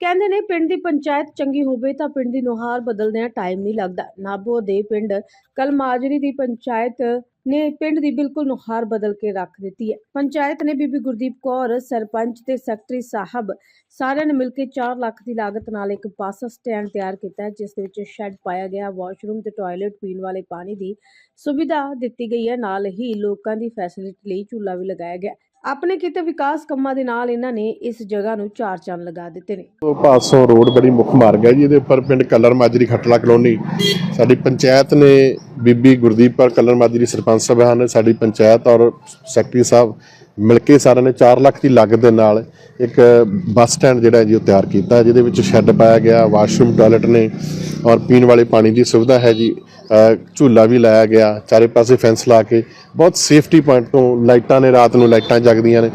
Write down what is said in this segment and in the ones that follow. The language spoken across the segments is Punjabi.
ਕਹਿੰਦੇ ਨੇ ਪਿੰਡ ਦੀ ਪੰਚਾਇਤ ਚੰਗੀ ਹੋਵੇ ਤਾਂ ਪਿੰਡ ਦੀ ਨੁਹਾਰ ਬਦਲਦਿਆਂ ਟਾਈਮ ਨਹੀਂ ਲੱਗਦਾ। ਨਾਬੋ ਦੇ ਪਿੰਡ ਕਲਮਾਜਰੀ ਦੀ ਪੰਚਾਇਤ ਨੇ ਪਿੰਡ ਦੀ ਬਿਲਕੁਲ ਨੁਹਾਰ ਬਦਲ ਕੇ ਰੱਖ ਦਿੱਤੀ ਹੈ। ਪੰਚਾਇਤ ਨੇ ਬੀਬੀ ਗੁਰਦੀਪ ਕੌਰ, ਸਰਪੰਚ ਤੇ ਸੈਕਟਰੀ ਸਾਹਿਬ ਸਾਰਿਆਂ ਨੇ ਮਿਲ ਕੇ 4 ਲੱਖ ਦੀ ਲਾਗਤ ਨਾਲ ਇੱਕ ਬੱਸ ਸਟੈਂਡ ਤਿਆਰ ਕੀਤਾ ਹੈ, ਜਿਸ ਦੇ ਵਿੱਚ ਸ਼ੈੱਡ ਪਾਇਆ ਗਿਆ ਵਾਸ਼ਰੂਮ ਤੇ ਟਾਇਲਟ ਪੀਣ ਵਾਲੇ ਪਾਣੀ ਦੀ ਸੁਵਿਧਾ ਦਿੱਤੀ ਗਈ ਹੈ। ਨਾਲ ਹੀ ਲੋਕਾਂ ਦੀ ਫੈਸਿਲਿਟੀ ਲਈ ਝੂਲਾ ਵੀ ਲਗਾਇਆ ਗਿਆ ਆਪਣੇ ਕੀਤੇ ਵਿਕਾਸ ਕੰਮਾਂ ਦੇ ਨਾਲ ਇਹਨਾਂ ਨੇ ਇਸ ਜਗ੍ਹਾ ਨੂੰ ਚਾਰ ਚੰਨ ਲਗਾ ਦਿੱਤੇ ਨੇ। ਉਹ ਪਾਸੋਂ ਰੋਡ ਬੜੀ ਮੁੱਖ ਮਾਰਗ ਹੈ ਜੀ, ਇਹਦੇ ਉੱਪਰ ਪਿੰਡ ਕਲਰ ਮਾਜਰੀ ਖਟਲਾ ਕਲੋਨੀ। ਸਾਡੀ ਪੰਚਾਇਤ ਨੇ ਬੀਬੀ ਗੁਰਦੀਪ ਕੌਰ ਕਲਰ ਮਾਜਰੀ ਸਰਪੰਚ ਸਾਹਿਬ ਹਨ, ਸਾਡੀ ਪੰਚਾਇਤ ਔਰ ਸੈਕਟਰੀ ਸਾਹਿਬ ਮਿਲ ਕੇ ਸਾਰਿਆਂ ਨੇ 4 ਲੱਖ ਦੀ ਲਾਗਤ ਦੇ ਨਾਲ ਇੱਕ ਬੱਸ ਸਟੈਂਡ ਜਿਹੜਾ ਜੀ ਉਹ ਤਿਆਰ ਕੀਤਾ, ਜਿਹਦੇ ਵਿੱਚ ਸ਼ੈੱਡ ਪਾਇਆ ਗਿਆ, ਵਾਸ਼ਰੂਮ, ਟਾਇਲਟ ਨੇ ਔਰ ਪੀਣ ਵਾਲੇ ਪਾਣੀ ਦੀ ਸੁਵਿਧਾ ਹੈ ਜੀ। ਝੂਲਾ ਵੀ ਲਾਇਆ ਗਿਆ, ਚਾਰੇ ਪਾਸੇ ਫੈਂਸ ਲਾ ਕੇ। ਬਹੁਤ ਸੇਫਟੀ ਪੁਆਇੰਟ ਤੋਂ ਲਾਈਟਾਂ ਨੇ, ਰਾਤ ਨੂੰ ਲਾਈਟਾਂ ਜਗਦੀਆਂ ਨੇ।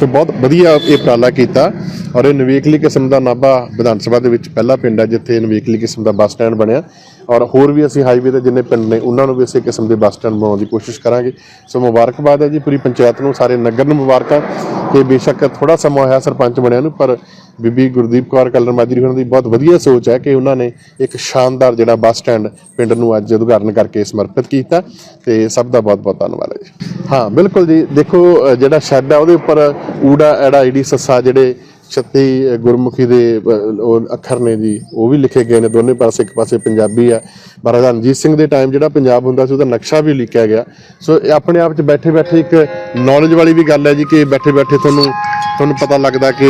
ਸੋ ਬਹੁਤ ਵਧੀਆ ਇਹ ਉਪਰਾਲਾ ਕੀਤਾ ਔਰ ਇਹ ਨਵੇਕਲੀ ਕਿਸਮ ਦਾ ਨਾਭਾ ਵਿਧਾਨ ਸਭਾ ਦੇ ਵਿੱਚ ਪਹਿਲਾ ਪਿੰਡ ਹੈ ਜਿੱਥੇ ਨਵੇਕਲੀ ਕਿਸਮ ਦਾ ਬੱਸ ਸਟੈਂਡ ਬਣਿਆ ਔਰ ਹੋਰ ਵੀ ਅਸੀਂ ਹਾਈਵੇ ਦੇ ਜਿੰਨੇ ਪਿੰਡ ਨੇ ਉਹਨਾਂ ਨੂੰ ਵੀ ਇਸੇ ਕਿਸਮ ਦੇ ਬੱਸ ਸਟੈਂਡ ਬਣਾਉਣ ਦੀ ਕੋਸ਼ਿਸ਼ ਕਰਾਂਗੇ। ਸੋ ਮੁਬਾਰਕਬਾਦ ਹੈ ਜੀ, ਪੂਰੀ ਪੰਚਾਇਤ ਨੂੰ, ਸਾਰੇ ਨਗਰ ਨੂੰ ਮੁਬਾਰਕਾਂ। ਤੇ ਬੇਸ਼ੱਕ ਥੋੜਾ ਸਮਾਂ ਹੋਇਆ ਸਰਪੰਚ ਬਣਿਆ ਨੂੰ, ਪਰ ਬੀਬੀ ਗੁਰਦੀਪ ਕੌਰ, ਕਲਰ ਮਾਜਰੀ ਉਹਨਾਂ ਦੀ ਬਹੁਤ ਵਧੀਆ ਸੋਚ ਹੈ ਕਿ ਉਹਨਾਂ ਨੇ ਇੱਕ ਸ਼ਾਨਦਾਰ ਜਿਹੜਾ ਬੱਸ ਸਟੈਂਡ ਪਿੰਡ ਨੂੰ ਅੱਜ ਉਦਘਾਟਨ ਕਰਕੇ ਸਮਰਪਿਤ ਕੀਤਾ ਤੇ ਸਭ ਦਾ ਬਹੁਤ ਬਹੁਤ ਧੰਨਵਾਦ ਹੈ ਜੀ। ਹਾਂ, ਬਿਲਕੁਲ ਜੀ, ਦੇਖੋ ਜਿਹੜਾ ਸ਼ੈੱਡ ਹੈ ਉਹਦੇ ਉੱਪਰ ਊੜਾ, ਐੜਾ ਈੜੀ ਸੱਸਾ ਜਿਹੜੇ 36 ਗੁਰਮੁਖੀ ਦੇ ਉਹ ਅੱਖਰ ਨੇ ਜੀ, ਉਹ ਵੀ ਲਿਖੇ ਗਏ ਨੇ ਦੋਨੇ ਪਾਸੇ, ਇੱਕ ਪਾਸੇ ਪੰਜਾਬੀ ਆ। ਮਹਾਰਾਜਾ ਰਣਜੀਤ ਸਿੰਘ ਦੇ ਟਾਈਮ ਜਿਹੜਾ ਪੰਜਾਬ ਹੁੰਦਾ ਸੀ, ਉਹਦਾ ਨਕਸ਼ਾ ਵੀ ਲਿਖਿਆ ਗਿਆ। ਸੋ ਇਹ ਆਪਣੇ ਆਪ 'ਚ ਬੈਠੇ ਬੈਠੇ ਇੱਕ ਨੌਲੇਜ ਵਾਲੀ ਵੀ ਗੱਲ ਹੈ ਜੀ ਕਿ ਬੈਠੇ ਬੈਠੇ ਤੁਹਾਨੂੰ ਤੁਹਾਨੂੰ ਪਤਾ ਲੱਗਦਾ ਕਿ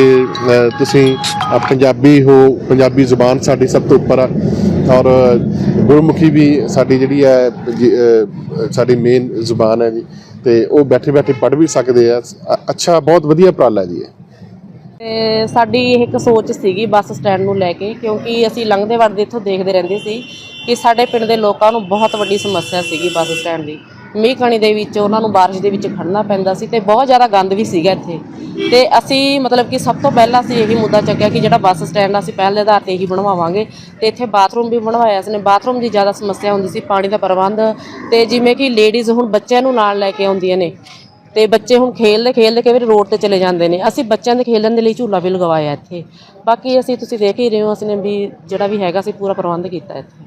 ਤੁਸੀਂ ਪੰਜਾਬੀ ਹੋ, ਪੰਜਾਬੀ ਜ਼ੁਬਾਨ ਸਾਡੀ ਸਭ ਤੋਂ ਉੱਪਰ ਆ। ਔਰ ਗੁਰਮੁਖੀ ਵੀ ਸਾਡੀ ਜਿਹੜੀ ਹੈ ਸਾਡੀ ਮੇਨ ਜ਼ੁਬਾਨ ਹੈ ਜੀ। ਤੇ ਉਹ ਬੈਠੇ ਬੈਠੇ ਪੜ੍ਹ ਵੀ ਸਕਦੇ ਆ। ਅੱਛਾ, ਬਹੁਤ ਵਧੀਆ ਉਪਰਾਲਾ ਜੀ ਇਹ। ਤੇ ਸਾਡੀ ਇੱਕ ਸੋਚ ਸੀਗੀ ਬੱਸ ਸਟੈਂਡ ਨੂੰ ਲੈ ਕੇ, ਕਿਉਂਕਿ ਅਸੀਂ ਲੰਘਦੇ ਵੜਦੇ ਇੱਥੋਂ ਦੇਖਦੇ ਰਹਿੰਦੇ ਸੀ ਕਿ ਸਾਡੇ ਪਿੰਡ ਦੇ ਲੋਕਾਂ ਨੂੰ ਬਹੁਤ ਵੱਡੀ ਸਮੱਸਿਆ ਸੀਗੀ ਬੱਸ ਸਟੈਂਡ ਦੀ। ਮੀਂਹ ਕਣੀ ਦੇ ਵਿੱਚ, ਉਹਨਾਂ ਨੂੰ ਬਾਰਿਸ਼ ਦੇ ਵਿੱਚ ਖੜਨਾ ਪੈਂਦਾ ਸੀ ਤੇ ਬਹੁਤ ਜ਼ਿਆਦਾ ਗੰਦ ਵੀ ਸੀਗਾ ਇੱਥੇ। ਤੇ ਅਸੀਂ ਮਤਲਬ ਕਿ ਸਭ ਤੋਂ ਪਹਿਲਾਂ ਅਸੀਂ ਇਹੀ ਮੁੱਦਾ ਚੱਕਿਆ ਕਿ ਜਿਹੜਾ ਬੱਸ ਸਟੈਂਡ ਆ, ਅਸੀਂ ਦੇ ਆਧਾਰ ਤੇ ਇਹੀ ਬਣਵਾਵਾਂਗੇ। ਤੇ ਇੱਥੇ ਬਾਥਰੂਮ ਵੀ ਬਣਵਾਇਆ ਸੀ ਨੇ। ਬਾਥਰੂਮ ਦੀ ਜ਼ਿਆਦਾ ਸਮੱਸਿਆ ਹੁੰਦੀ ਸੀ, ਪਾਣੀ ਦਾ ਪ੍ਰਬੰਧ ਤੇ ਜਿਵੇਂ ਕਿ ਲੇਡੀਜ਼ ਹੁਣ ਬੱਚਿਆਂ ਨੂੰ ਨਾਲ ਲੈ ਕੇ ਆਉਂਦੀਆਂ ਨੇ। ਤੇ ਬੱਚੇ ਹੁਣ ਖੇਲਦੇ ਖੇਲਦੇ ਕਈ ਵਾਰੀ ਰੋਡ ਤੇ ਚਲੇ ਜਾਂਦੇ ਨੇ। ਅਸੀਂ ਬੱਚਿਆਂ ਦੇ ਖੇਲਣ ਦੇ ਲਈ ਝੂਲਾ ਵੀ ਲਗਵਾਇਆ ਇੱਥੇ। ਬਾਕੀ ਅਸੀਂ ਤੁਸੀਂ ਦੇਖ ਹੀ ਰਹੇ ਹੋ, ਅਸੀਂ ਨੇ ਵੀ ਜਿਹੜਾ ਵੀ ਹੈਗਾ ਸੀ ਪੂਰਾ ਪ੍ਰਬੰਧ ਕੀਤਾ ਇੱਥੇ।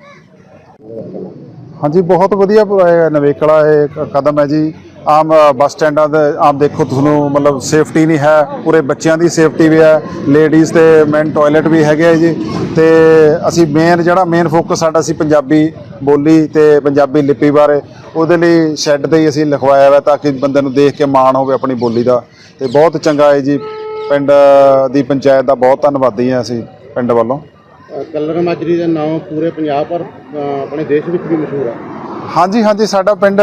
ਹਾਂਜੀ, ਬਹੁਤ ਵਧੀਆ ਪ- ਇਹ ਨਵੇਕਲਾ, ਇਹ ਕਦਮ ਹੈ ਜੀ। ਆਮ ਬੱਸ ਸਟੈਂਡਾਂ ਦੇ, ਆਮ ਦੇਖੋ ਤੁਹਾਨੂੰ, ਮਤਲਬ ਸੇਫਟੀ ਨਹੀਂ ਹੈ, ਪੂਰੇ ਬੱਚਿਆਂ ਦੀ ਸੇਫਟੀ ਵੀ ਹੈ, ਲੇਡੀਜ਼ ਤੇ ਮੈਨ ਟਾਇਲਟ ਵੀ ਹੈਗੇ ਹੈ ਜੀ। ਤੇ ਅਸੀਂ ਮੇਨ ਜਿਹੜਾ ਮੇਨ ਫੋਕਸ ਸਾਡਾ ਸੀ ਪੰਜਾਬੀ ਬੋਲੀ ਤੇ ਪੰਜਾਬੀ ਲਿਪੀ ਬਾਰੇ, ਉਹਦੇ ਲਈ ਸ਼ੈੱਡ ਤੇ ਹੀ ਅਸੀਂ ਲਿਖਵਾਇਆ ਹੋਇਆ ਤਾਂ ਕਿ ਬੰਦੇ ਨੂੰ ਦੇਖ ਕੇ ਮਾਣ ਹੋਵੇ ਆਪਣੀ ਬੋਲੀ ਦਾ। ਤੇ ਬਹੁਤ ਚੰਗਾ ਹੈ ਜੀ, ਪਿੰਡ ਦੀ ਪੰਚਾਇਤ ਦਾ ਬਹੁਤ ਧੰਨਵਾਦੀ ਹਾਂ ਅਸੀਂ, ਪਿੰਡ ਵੱਲੋਂ। ਕਲਰ ਮਾਜਰੀ ਦਾ ਨਾਮ ਪੂਰੇ ਪੰਜਾਬ ਪਰ ਆਪਣੇ ਦੇਸ਼ ਵਿੱਚ ਵੀ ਮਸ਼ਹੂਰ ਹੈ ਹਾਂਜੀ ਹਾਂਜੀ, ਸਾਡਾ ਪਿੰਡ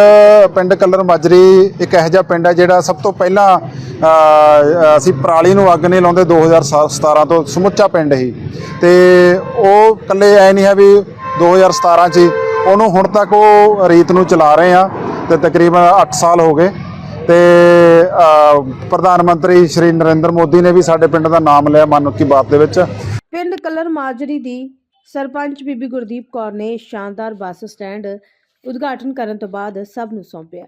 ਪਿੰਡ ਕਲਰ ਮਾਜਰੀ ਇੱਕ ਇਹੋ ਜਿਹਾ ਪਿੰਡ ਹੈ ਜਿਹੜਾ ਸਭ ਤੋਂ ਪਹਿਲਾਂ ਅਸੀਂ ਪਰਾਲੀ ਨੂੰ ਅੱਗ ਨਹੀਂ ਲਾਉਂਦੇ 2017 ਤੋਂ ਸਮੁੱਚਾ ਪਿੰਡ ਹੀ ਤੇ ਉਹ ਇਕੱਲੇ ਐ ਨਹੀਂ ਹੈ ਵੀ 2017 ਚ ਹੀ, ਉਹਨੂੰ ਹੁਣ ਤੱਕ ਉਹ ਰੀਤ ਨੂੰ ਚਲਾ ਰਹੇ ਆ ਤੇ ਤਕਰੀਬਨ 8 ਸਾਲ ਹੋ ਗਏ। ਤੇ ਪ੍ਰਧਾਨ ਮੰਤਰੀ ਸ਼੍ਰੀ ਨਰਿੰਦਰ ਮੋਦੀ ਨੇ ਵੀ ਸਾਡੇ ਪਿੰਡ ਦਾ ਨਾਮ ਲਿਆ, ਮਨ ਕੀ ਬਾਤ ਦੇ ਵਿੱਚ। ਕਲਰ ਮਾਜਰੀ ਦੀ ਸਰਪੰਚ ਬੀਬੀ ਗੁਰਦੀਪ ਕੌਰ ਨੇ ਸ਼ਾਨਦਾਰ ਬੱਸ ਸਟੈਂਡ ਉਦਘਾਟਨ ਕਰਨ ਤੋਂ ਬਾਅਦ ਸਭ ਨੂੰ ਸੌਂਪਿਆ।